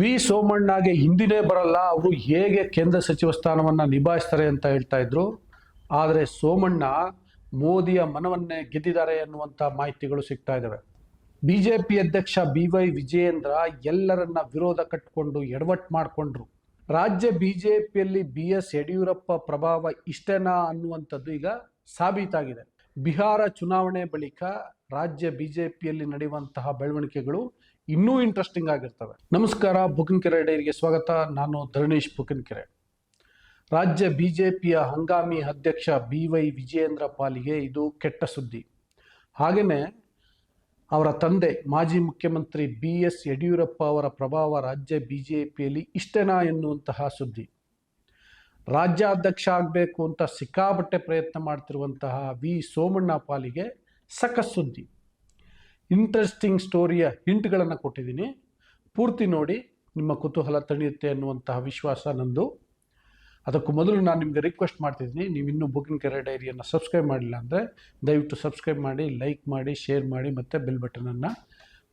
V ಸೋಮಣ್ಣಗೆ ಹಿಂದಿನೇ ಬರಲ್ಲ, ಅವರು ಹೇಗೆ ಕೇಂದ್ರ ಸಚಿವ ಸ್ಥಾನವನ್ನು ನಿಭಾಯಿಸ್ತಾರೆ ಅಂತ ಹೇಳ್ತಾ ಇದ್ರು. ಆದರೆ ಸೋಮಣ್ಣ ಮೋದಿಯ ಮನವನ್ನೇ ಗೆದ್ದಿದ್ದಾರೆ ಎನ್ನುವಂಥ ಮಾಹಿತಿಗಳು ಸಿಗ್ತಾ ಇದ್ದಾವೆ ಬಿ ಜೆ ಪಿ ಅಧ್ಯಕ್ಷ ಬಿ ವೈ ವಿಜಯೇಂದ್ರ ಎಲ್ಲರನ್ನ ವಿರೋಧ ಕಟ್ಟಿಕೊಂಡು ಎಡವಟ್ಟು ಮಾಡಿಕೊಂಡ್ರು. ರಾಜ್ಯ ಬಿ ಜೆ ಪಿಯಲ್ಲಿ ಬಿ ಎಸ್ ಯಡಿಯೂರಪ್ಪ ಪ್ರಭಾವ ಇಷ್ಟೇನಾ ಅನ್ನುವಂಥದ್ದು ಈಗ ಸಾಬೀತಾಗಿದೆ. ಬಿಹಾರ ಚುನಾವಣೆ ಬಳಿಕ ರಾಜ್ಯ ಬಿ ಜೆ ಪಿಯಲ್ಲಿ ನಡೆಯುವಂತಹ ಬೆಳವಣಿಗೆಗಳು ಇನ್ನೂ ಇಂಟ್ರೆಸ್ಟಿಂಗ್ ಆಗಿರ್ತವೆ. ನಮಸ್ಕಾರ ಬುಕನ್ಕೆರೆ ಡೈರಿಗೆ ಸ್ವಾಗತ. ನಾನು ಧರಣೀಶ್ ಬುಕನ್ಕೆರೆ ರಾಜ್ಯ ಬಿ ಜೆ ಪಿಯ ಹಂಗಾಮಿ ಅಧ್ಯಕ್ಷ ಬಿ ವೈ ವಿಜಯೇಂದ್ರ ಪಾಲಿಗೆ ಇದು ಕೆಟ್ಟ ಸುದ್ದಿ. ಹಾಗೆಯೇ ಅವರ ತಂದೆ ಮಾಜಿ ಮುಖ್ಯಮಂತ್ರಿ ಬಿ ಎಸ್ ಯಡಿಯೂರಪ್ಪ ಅವರ ಪ್ರಭಾವ ರಾಜ್ಯ ಬಿ ಜೆ ಪಿಯಲ್ಲಿ ಇಷ್ಟೇನಾ ಎನ್ನುವಂತಹ ಸುದ್ದಿ. ರಾಜ್ಯಾಧ್ಯಕ್ಷ ಆಗಬೇಕು ಅಂತ ಸಿಕ್ಕಾಪಟ್ಟೆ ಪ್ರಯತ್ನ ಮಾಡ್ತಿರುವಂತಹ ವಿ ಸೋಮಣ್ಣ ಪಾಲಿಗೆ ಸಖತ್ ಸುದ್ದಿ. ಇಂಟ್ರೆಸ್ಟಿಂಗ್ ಸ್ಟೋರಿಯ ಹಿಂಟ್ಗಳನ್ನು ಕೊಟ್ಟಿದ್ದೀನಿ. ಪೂರ್ತಿ ನೋಡಿ, ನಿಮ್ಮ ಕುತೂಹಲ ತಣಿಯುತ್ತೆ ಅನ್ನುವಂತಹ ವಿಶ್ವಾಸ ನಂದು. ಅದಕ್ಕೂ ಮೊದಲು ನಾನು ನಿಮಗೆ ರಿಕ್ವೆಸ್ಟ್ ಮಾಡ್ತಿದ್ದೀನಿ, ನೀವು ಇನ್ನೂ ಬುಕಿಂಗ್ ಕೆರೆ ಡೈರಿಯನ್ನು ಸಬ್ಸ್ಕ್ರೈಬ್ ಮಾಡಿಲ್ಲ ಅಂದರೆ, ದಯವಿಟ್ಟು ಸಬ್ಸ್ಕ್ರೈಬ್ ಮಾಡಿ ಲೈಕ್ ಮಾಡಿ ಶೇರ್ ಮಾಡಿ, ಮತ್ತು ಬೆಲ್ ಬಟನನ್ನು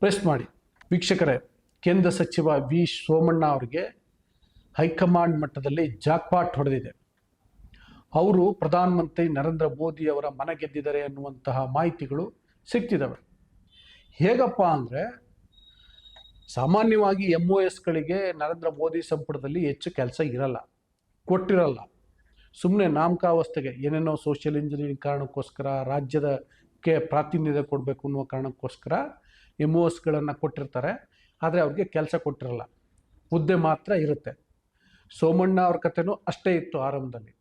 ಪ್ರೆಸ್ ಮಾಡಿ. ವೀಕ್ಷಕರೇ, ಕೇಂದ್ರ ಸಚಿವ ವಿ ಸೋಮಣ್ಣ ಅವರಿಗೆ ಹೈಕಮಾಂಡ್ ಮಟ್ಟದಲ್ಲಿ ಜಾಕ್ಪಾಟ್ ಹೊಡೆದಿದೆ. ಅವರು ಪ್ರಧಾನಮಂತ್ರಿ ನರೇಂದ್ರ ಮೋದಿ ಅವರ ಮನ ಗೆದ್ದಿದ್ದಾರೆ ಅನ್ನುವಂತಹ ಮಾಹಿತಿಗಳು ಸಿಗ್ತಿದ್ದಾವೆ ಹೇಗಪ್ಪ ಅಂದರೆ ಸಾಮಾನ್ಯವಾಗಿ ಎಂ ಒ ಎಸ್ಗಳಿಗೆ ನರೇಂದ್ರ ಮೋದಿ ಸಂಪುಟದಲ್ಲಿ ಹೆಚ್ಚು ಕೆಲಸ ಇರಲ್ಲ, ಕೊಟ್ಟಿರಲ್ಲ. ಸುಮ್ಮನೆ ನಾಮಕಾವಸ್ಥೆಗೆ ಏನೇನೋ ಸೋಷಿಯಲ್ ಇಂಜಿನಿಯರಿಂಗ್ ಕಾರಣಕ್ಕೋಸ್ಕರ ರಾಜ್ಯದಕ್ಕೆ ಪ್ರಾತಿನಿಧ್ಯ ಕೊಡಬೇಕು ಅನ್ನುವ ಕಾರಣಕ್ಕೋಸ್ಕರ ಎಂ ಒ ಎಸ್ಗಳನ್ನು ಕೊಟ್ಟಿರ್ತಾರೆ, ಆದರೆ ಅವ್ರಿಗೆ ಕೆಲಸ ಕೊಟ್ಟಿರಲ್ಲ. ಹುದ್ದೆ ಮಾತ್ರ ಇರುತ್ತೆ. ಸೋಮಣ್ಣ ಅವ್ರ ಕಥೆನೂ ಅಷ್ಟೇ ಇತ್ತು ಆರಂಭದಲ್ಲಿ.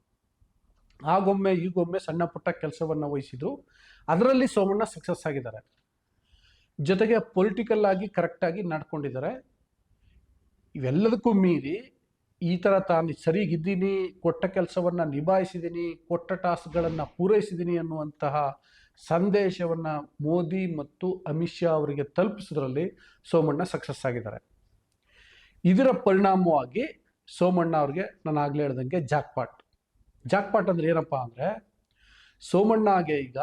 ಆಗೊಮ್ಮೆ ಈಗೊಮ್ಮೆ ಸಣ್ಣ ಪುಟ್ಟ ಕೆಲಸವನ್ನು ವಹಿಸಿದ್ರು. ಅದರಲ್ಲಿ ಸೋಮಣ್ಣ ಸಕ್ಸಸ್ ಆಗಿದ್ದಾರೆ. ಜೊತೆಗೆ ಪೊಲಿಟಿಕಲ್ ಆಗಿ ಕರೆಕ್ಟಾಗಿ ನಡ್ಕೊಂಡಿದ್ದಾರೆ. ಇವೆಲ್ಲದಕ್ಕೂ ಮೀರಿ ಈ ಥರ ತಾನು ಸರಿಗಿದ್ದೀನಿ, ಕೊಟ್ಟ ಕೆಲಸವನ್ನು ನಿಭಾಯಿಸಿದ್ದೀನಿ ಕೊಟ್ಟ ಟಾಸ್ಕ್ಗಳನ್ನು ಪೂರೈಸಿದ್ದೀನಿ ಅನ್ನುವಂತಹ ಸಂದೇಶವನ್ನು ಮೋದಿ ಮತ್ತು ಅಮಿತ್ ಶಾ ಅವರಿಗೆ ತಲುಪಿಸೋದ್ರಲ್ಲಿ ಸೋಮಣ್ಣ ಸಕ್ಸಸ್ ಆಗಿದ್ದಾರೆ. ಇದರ ಪರಿಣಾಮವಾಗಿ ಸೋಮಣ್ಣ ಅವ್ರಿಗೆ ನಾನು ಆಗಲೇ ಹೇಳ್ದಂಗೆ ಜಾಕ್ಪಾಟ್. ಜಾಕ್ಪಾಟ್ ಅಂದರೆ ಏನಪ್ಪ ಅಂದರೆ ಸೋಮಣ್ಣಗೆ ಈಗ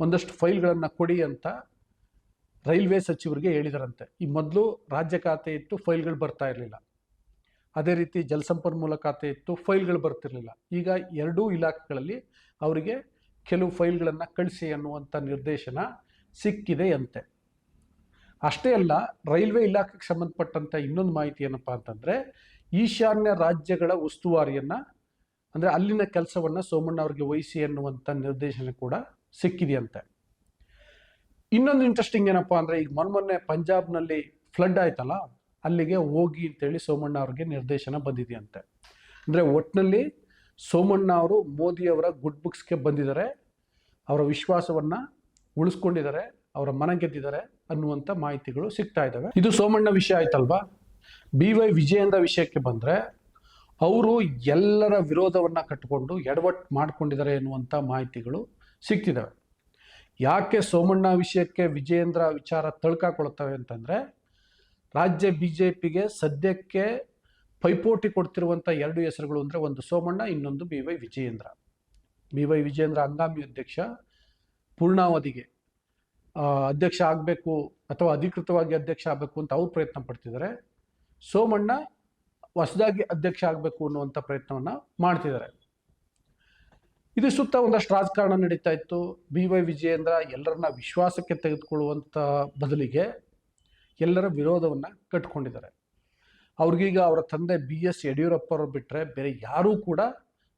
ಒಂದಷ್ಟು ಫೈಲ್ಗಳನ್ನು ಕೊಡಿ ಅಂತ ರೈಲ್ವೆ ಸಚಿವರಿಗೆ ಹೇಳಿದರಂತೆ, ಈ ಮೊದಲು ರಾಜ್ಯ ಖಾತೆ ಇತ್ತು, ಫೈಲ್ಗಳು ಬರ್ತಾ ಇರಲಿಲ್ಲ. ಅದೇ ರೀತಿ ಜಲಸಂಪನ್ಮೂಲ ಖಾತೆ ಇತ್ತು, ಫೈಲ್ಗಳು ಬರ್ತಿರಲಿಲ್ಲ. ಈಗ ಎರಡೂ ಇಲಾಖೆಗಳಲ್ಲಿ ಅವರಿಗೆ ಕೆಲವು ಫೈಲ್ಗಳನ್ನು ಕಳಿಸಿ ಅನ್ನುವಂಥ ನಿರ್ದೇಶನ ಸಿಕ್ಕಿದೆ ಅಂತೆ. ಅಷ್ಟೇ ಅಲ್ಲ, ರೈಲ್ವೆ ಇಲಾಖೆಗೆ ಸಂಬಂಧಪಟ್ಟಂಥ ಇನ್ನೊಂದು ಮಾಹಿತಿ ಏನಪ್ಪ ಅಂತಂದರೆ, ಈಶಾನ್ಯ ರಾಜ್ಯಗಳ ಉಸ್ತುವಾರಿಯನ್ನು, ಅಂದರೆ ಅಲ್ಲಿನ ಕೆಲಸವನ್ನು ಸೋಮಣ್ಣ ಅವರಿಗೆ ವಹಿಸಿ ಅನ್ನುವಂಥ ನಿರ್ದೇಶನ ಕೂಡ ಸಿಕ್ಕಿದೆಯಂತೆ ಇನ್ನೊಂದು ಇಂಟ್ರೆಸ್ಟಿಂಗ್ ಏನಪ್ಪ ಅಂದರೆ ಈಗ ಮೊನ್ನೆ ಪಂಜಾಬ್ನಲ್ಲಿ ಫ್ಲಡ್ ಆಯ್ತಲ್ಲ, ಅಲ್ಲಿಗೆ ಹೋಗಿ ಅಂತೇಳಿ ಸೋಮಣ್ಣ ಅವ್ರಿಗೆ ನಿರ್ದೇಶನ ಬಂದಿದೆಯಂತೆ. ಅಂದರೆ ಒಟ್ಟಿನಲ್ಲಿ ಸೋಮಣ್ಣ ಅವರು ಮೋದಿಯವರ ಗುಡ್ ಬುಕ್ಸ್ಗೆ ಬಂದಿದ್ದಾರೆ, ಅವರ ವಿಶ್ವಾಸವನ್ನು ಉಳಿಸ್ಕೊಂಡಿದ್ದಾರೆ, ಅವರ ಮನ ಗೆದ್ದಿದ್ದಾರೆ ಅನ್ನುವಂಥ ಮಾಹಿತಿಗಳು ಸಿಗ್ತಾ ಇದ್ದಾವೆ. ಇದು ಸೋಮಣ್ಣ ವಿಷಯ ಆಯ್ತಲ್ವಾ? ಬಿ ವೈ ವಿಜಯೇಂದ್ರ ವಿಷಯಕ್ಕೆ ಬಂದರೆ, ಅವರು ಎಲ್ಲರ ವಿರೋಧವನ್ನು ಕಟ್ಟಿಕೊಂಡು ಎಡವಟ್ಟು ಮಾಡ್ಕೊಂಡಿದ್ದಾರೆ ಎನ್ನುವಂಥ ಮಾಹಿತಿಗಳು ಸಿಗ್ತಿದ್ದಾವೆ. ಯಾಕೆ ಸೋಮಣ್ಣ ವಿಷಯಕ್ಕೆ ವಿಜಯೇಂದ್ರ ವಿಚಾರ ತಳ್ಕಾಕೊಳ್ತವೆ ಅಂತಂದರೆ, ರಾಜ್ಯ ಬಿ ಜೆ ಪಿಗೆ ಸದ್ಯಕ್ಕೆ ಪೈಪೋಟಿ ಕೊಡ್ತಿರುವಂಥ ಎರಡು ಹೆಸರುಗಳು ಅಂದರೆ ಒಂದು ಸೋಮಣ್ಣ, ಇನ್ನೊಂದು B Y Vijayendra. B Y Vijayendra ಹಂಗಾಮಿ ಅಧ್ಯಕ್ಷ ಪೂರ್ಣಾವಧಿಗೆ ಅಧ್ಯಕ್ಷ ಆಗಬೇಕು ಅಥವಾ ಅಧಿಕೃತವಾಗಿ ಅಧ್ಯಕ್ಷ ಆಗಬೇಕು ಅಂತ ಅವ್ರು ಪ್ರಯತ್ನ ಪಡ್ತಿದ್ದಾರೆ. ಸೋಮಣ್ಣ ಹೊಸದಾಗಿ ಅಧ್ಯಕ್ಷ ಆಗಬೇಕು ಅನ್ನುವಂಥ ಪ್ರಯತ್ನವನ್ನು ಮಾಡ್ತಿದ್ದಾರೆ. ಇದು ಸುತ್ತ ಒಂದಷ್ಟು ರಾಜಕಾರಣ ನಡೀತಾ ಇತ್ತು. ಬಿ ವೈ ವಿಜಯೇಂದ್ರ ಎಲ್ಲರನ್ನ ವಿಶ್ವಾಸಕ್ಕೆ ತೆಗೆದುಕೊಳ್ಳುವಂಥ ಬದಲಿಗೆ ಎಲ್ಲರ ವಿರೋಧವನ್ನು ಕಟ್ಕೊಂಡಿದ್ದಾರೆ. ಅವ್ರಿಗೀಗ ಅವರ ತಂದೆ ಬಿ ಎಸ್ ಯಡಿಯೂರಪ್ಪ ಅವರು ಬಿಟ್ಟರೆ ಬೇರೆ ಯಾರೂ ಕೂಡ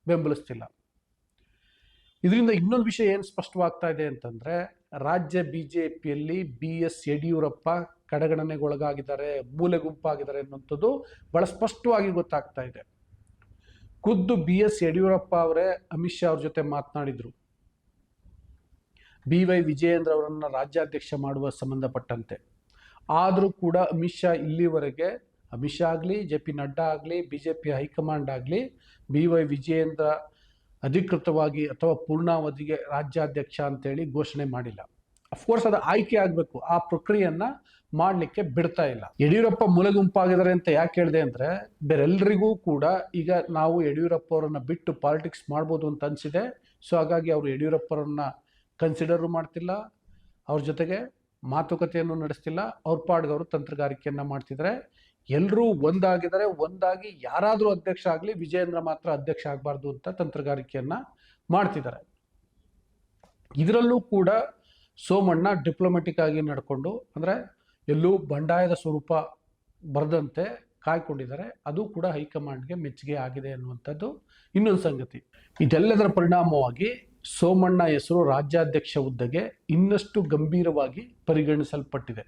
ಬೆಂಬಲಿಸ್ತಿಲ್ಲ. ಇದರಿಂದ ಇನ್ನೊಂದು ವಿಷಯ ಏನು ಸ್ಪಷ್ಟವಾಗ್ತಾ ಇದೆ ಅಂತಂದರೆ, ರಾಜ್ಯ ಬಿ ಜೆ ಪಿಯಲ್ಲಿ ಬಿ ಎಸ್ ಯಡಿಯೂರಪ್ಪ ಕಡೆಗಣನೆಗೊಳಗಾಗಿದ್ದಾರೆ ಮೂಲೆ ಗುಂಪಾಗಿದ್ದಾರೆ ಅನ್ನುವಂಥದ್ದು ಭಾಳ ಸ್ಪಷ್ಟವಾಗಿ ಗೊತ್ತಾಗ್ತಾ ಇದೆ. ಖುದ್ದು ಬಿ ಎಸ್ ಯಡಿಯೂರಪ್ಪ ಅವರೇ ಅಮಿತ್ ಶಾ ಅವ್ರ ಜೊತೆ ಮಾತನಾಡಿದರು. ಬಿ ವೈ ವಿಜಯೇಂದ್ರ ಅವರನ್ನು ರಾಜ್ಯಾಧ್ಯಕ್ಷ ಮಾಡುವ ಸಂಬಂಧಪಟ್ಟಂತೆ. ಆದರೂ ಕೂಡ ಅಮಿತ್ ಶಾ ಇಲ್ಲಿವರೆಗೆ ಅಮಿತ್ ಶಾ ಆಗಲಿ, ಜೆ ಪಿ ನಡ್ಡಾ ಆಗಲಿ, B J P high command ಆಗಲಿ, ಬಿ ವೈ ವಿಜಯೇಂದ್ರ ಅಧಿಕೃತವಾಗಿ ಅಥವಾ ಪೂರ್ಣಾವಧಿಗೆ ರಾಜ್ಯಾಧ್ಯಕ್ಷ ಅಂತೇಳಿ ಘೋಷಣೆ ಮಾಡಿಲ್ಲ. ಅಫ್ಕೋರ್ಸ್ ಅದು ಆಯ್ಕೆ ಆಗಬೇಕು. ಆ ಪ್ರಕ್ರಿಯೆಯನ್ನು ಮಾಡಲಿಕ್ಕೆ ಬಿಡ್ತಾ ಇಲ್ಲ. ಯಡಿಯೂರಪ್ಪ ಮೂಲೆಗುಂಪಾಗಿದ್ದಾರೆ ಅಂತ ಯಾಕೆ ಹೇಳಿದೆ ಅಂದರೆ ಬೇರೆಲ್ಲರಿಗೂ ಕೂಡ ಈಗ ನಾವು ಯಡಿಯೂರಪ್ಪ ಅವರನ್ನ ಬಿಟ್ಟು ಪಾಲಿಟಿಕ್ಸ್ ಮಾಡ್ಬೋದು ಅಂತ ಅನಿಸಿದೆ. ಸೊ ಹಾಗಾಗಿ ಅವರು ಯಡಿಯೂರಪ್ಪರನ್ನ ಕನ್ಸಿಡರು ಮಾಡ್ತಿಲ್ಲ. ಅವ್ರ ಜೊತೆಗೆ ಮಾತುಕತೆಯನ್ನು ನಡೆಸ್ತಿಲ್ಲ. ಅವ್ರ ಪಾಡ್ಗೆ ಅವರು ತಂತ್ರಗಾರಿಕೆಯನ್ನು ಮಾಡ್ತಿದ್ದಾರೆ. ಎಲ್ಲರೂ ಒಂದಾಗಿದ್ದಾರೆ. ಒಂದಾಗಿ ಯಾರಾದರೂ ಅಧ್ಯಕ್ಷ ಆಗಲಿ, ವಿಜಯೇಂದ್ರ ಮಾತ್ರ ಅಧ್ಯಕ್ಷ ಆಗಬಾರ್ದು ಅಂತ ತಂತ್ರಗಾರಿಕೆಯನ್ನ ಮಾಡ್ತಿದ್ದಾರೆ. ಇದರಲ್ಲೂ ಕೂಡ ಸೋಮಣ್ಣ ಡಿಪ್ಲೊಮೆಟಿಕ್ ಆಗಿ ನಡ್ಕೊಂಡು, ಅಂದರೆ ಎಲ್ಲೂ ಬಂಡಾಯದ ಸ್ವರೂಪ ಬರದಂತೆ ಕಾಯ್ಕೊಂಡಿದ್ದಾರೆ. ಅದು ಕೂಡ ಹೈಕಮಾಂಡ್ಗೆ ಮೆಚ್ಚುಗೆ ಆಗಿದೆ ಅನ್ನುವಂಥದ್ದು ಇನ್ನೊಂದು ಸಂಗತಿ. ಇದೆಲ್ಲದರ ಪರಿಣಾಮವಾಗಿ ಸೋಮಣ್ಣ ಹೆಸರು ರಾಜ್ಯಾಧ್ಯಕ್ಷ ಹುದ್ದೆಗೆ ಇನ್ನಷ್ಟು ಗಂಭೀರವಾಗಿ ಪರಿಗಣಿಸಲ್ಪಟ್ಟಿದೆ.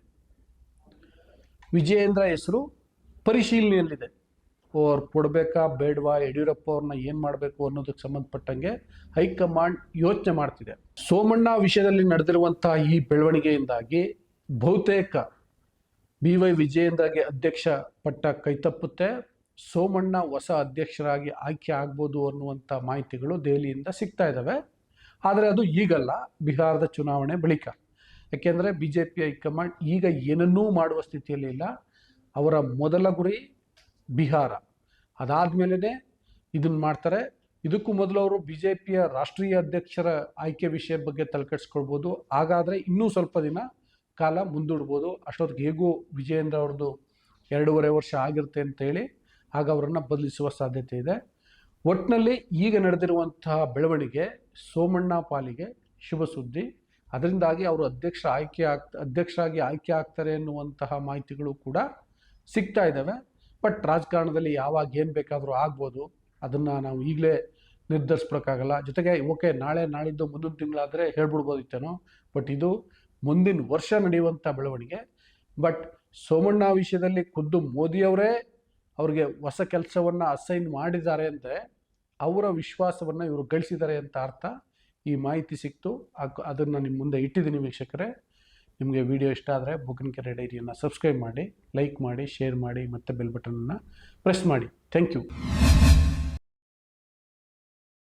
ವಿಜಯೇಂದ್ರ ಹೆಸರು ಪರಿಶೀಲನೆಯಲ್ಲಿದೆ. ಅವ್ರು ಕೊಡಬೇಕಾ ಬೇಡವಾ ಯಡಿಯೂರಪ್ಪ ಅವ್ರನ್ನ ಏನು ಮಾಡಬೇಕು ಅನ್ನೋದಕ್ಕೆ ಸಂಬಂಧಪಟ್ಟಂಗೆ ಹೈಕಮಾಂಡ್ ಯೋಚನೆ ಮಾಡ್ತಿದೆ. ಸೋಮಣ್ಣ ವಿಷಯದಲ್ಲಿ ನಡೆದಿರುವಂತಹ ಈ ಬೆಳವಣಿಗೆಯಿಂದಾಗಿ ಬಹುತೇಕ ಬಿ ವೈ ವಿಜಯೇಂದ್ರಗೆ ಅಧ್ಯಕ್ಷ ಪಟ್ಟ ಕೈತಪ್ಪುತ್ತೆ ಸೋಮಣ್ಣ ಹೊಸ ಅಧ್ಯಕ್ಷರಾಗಿ ಆಯ್ಕೆ ಆಗ್ಬೋದು ಅನ್ನುವಂಥ ಮಾಹಿತಿಗಳು ದೆಹಲಿಯಿಂದ ಸಿಗ್ತಾ ಇದ್ದಾವೆ ಆದರೆ ಅದು ಈಗಲ್ಲ, ಬಿಹಾರದ ಚುನಾವಣೆ ಬಳಿಕ. ಯಾಕೆಂದರೆ ಬಿ ಜೆ ಪಿ ಹೈಕಮಾಂಡ್ ಈಗ ಏನನ್ನೂ ಮಾಡುವ ಸ್ಥಿತಿಯಲ್ಲಿ ಇಲ್ಲ. ಅವರ ಮೊದಲ ಗುರಿ ಬಿಹಾರ. ಅದಾದಮೇಲೆ ಇದನ್ನು ಮಾಡ್ತಾರೆ. ಇದಕ್ಕೂ ಮೊದಲು ಅವರು ಬಿ ಜೆ ಪಿಯ ರಾಷ್ಟ್ರೀಯ ಅಧ್ಯಕ್ಷರ ಆಯ್ಕೆ ವಿಷಯ ಬಗ್ಗೆ ತಲೆಕೆಡಿಸ್ಕೊಳ್ಬೋದು. ಹಾಗಾದರೆ ಇನ್ನೂ ಸ್ವಲ್ಪ ದಿನ ಕಾಲ ಮುಂದೂಡ್ಬೋದು. ಅಷ್ಟೊತ್ತಿಗೆ ಹೇಗೂ ವಿಜಯೇಂದ್ರ ಅವ್ರದ್ದು ಎರಡೂವರೆ ವರ್ಷ ಆಗಿರುತ್ತೆ ಅಂತೇಳಿ ಆಗ ಅವರನ್ನು ಬದಲಿಸುವ ಸಾಧ್ಯತೆ ಇದೆ. ಒಟ್ಟಿನಲ್ಲಿ ಈಗ ನಡೆದಿರುವಂತಹ ಬೆಳವಣಿಗೆ ಸೋಮಣ್ಣ ಪಾಲಿಗೆ ಶುಭ ಸುದ್ದಿ. ಅದರಿಂದಾಗಿ ಅವರು ಅಧ್ಯಕ್ಷ ಆಯ್ಕೆ ಆಗ್ತಾ ಅಧ್ಯಕ್ಷರಾಗಿ ಆಯ್ಕೆ ಆಗ್ತಾರೆ ಎನ್ನುವಂತಹ ಮಾಹಿತಿಗಳು ಕೂಡ ಸಿಗ್ತಾ ಇದ್ದಾವೆ ಬಟ್ ರಾಜಕಾರಣದಲ್ಲಿ ಯಾವಾಗ ಏನು ಬೇಕಾದರೂ ಆಗ್ಬೋದು, ಅದನ್ನು ನಾವು ಈಗಲೇ ನಿರ್ಧರಿಸ್ಬೇಕಾಗಲ್ಲ ಜೊತೆಗೆ, ಓಕೆ, ನಾಳೆ, ನಾಳಿದ್ದು ಮುಂದಿನ ತಿಂಗಳಾದರೆ ಹೇಳ್ಬಿಡ್ಬೋದಿತ್ತೇನೋ, ಬಟ್ ಇದು ಮುಂದಿನ ವರ್ಷ ನಡೆಯುವಂಥ ಬೆಳವಣಿಗೆ. ಬಟ್ ಸೋಮಣ್ಣ ವಿಷಯದಲ್ಲಿ ಖುದ್ದು ಮೋದಿಯವರೇ ಅವ್ರಿಗೆ ಹೊಸ ಕೆಲಸವನ್ನು ಅಸೈನ್ ಮಾಡಿದ್ದಾರೆ ಅಂದರೆ ಅವರ ವಿಶ್ವಾಸವನ್ನು ಇವರು ಗಳಿಸಿದ್ದಾರೆ ಅಂತ ಅರ್ಥ. ಈ ಮಾಹಿತಿ ಸಿಕ್ತು. ಅದನ್ನು ನಿಮ್ಮ ಮುಂದೆ ಇಟ್ಟಿದ್ದೀನಿ ವೀಕ್ಷಕರೇ. ನಿಮಗೆ ವಿಡಿಯೋ ಇಷ್ಟ ಆದರೆ ಬುಗನ್ಕೆರೆ ಡೈರಿಯನ್ನು ಸಬ್ಸ್ಕ್ರೈಬ್ ಮಾಡಿ, ಲೈಕ್ ಮಾಡಿ, ಶೇರ್ ಮಾಡಿ ಮತ್ತು ಬೆಲ್ ಬಟನನ್ನು ಪ್ರೆಸ್ ಮಾಡಿ. Thank you.